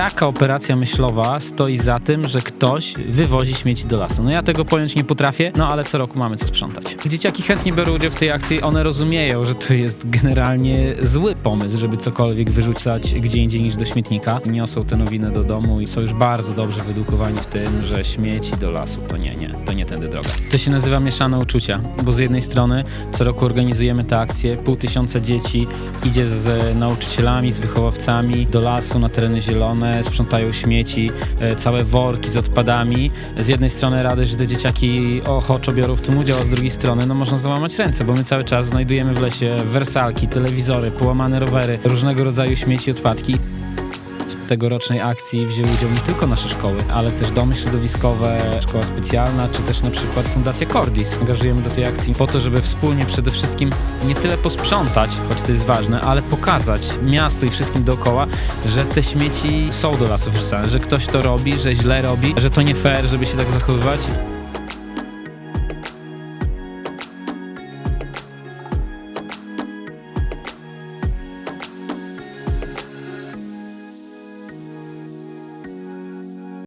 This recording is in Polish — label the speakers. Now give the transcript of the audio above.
Speaker 1: Jaka operacja myślowa stoi za tym, że ktoś wywozi śmieci do lasu? No ja tego pojąć nie potrafię, no ale co roku mamy co sprzątać. Dzieciaki chętnie biorą udział w tej akcji, one rozumieją, że to jest generalnie zły pomysł, żeby cokolwiek wyrzucać gdzie indziej niż do śmietnika. Niosą tę nowinę do domu i są już bardzo dobrze wyedukowani w tym, że śmieci do lasu to nie, nie, to nie tędy droga. To się nazywa mieszane uczucia, bo z jednej strony co roku organizujemy tę akcję, pół tysiąca dzieci idzie z nauczycielami, z wychowawcami do lasu na tereny zielone, sprzątają śmieci, e, całe worki z odpadami. Z jednej strony radość, że te dzieciaki ochoczo biorą w tym udział, a z drugiej strony no można załamać ręce, bo my cały czas znajdujemy w lesie wersalki, telewizory, połamane rowery, różnego rodzaju śmieci, odpadki tegorocznej akcji wzięły udział nie tylko nasze szkoły, ale też domy środowiskowe, szkoła specjalna, czy też na przykład Fundacja Cordis. Angażujemy do tej akcji po to, żeby wspólnie przede wszystkim nie tyle posprzątać, choć to jest ważne, ale pokazać miastu i wszystkim dookoła, że te śmieci są do lasu wrzucane, że ktoś to robi, że źle robi, że to nie fair, żeby się tak zachowywać.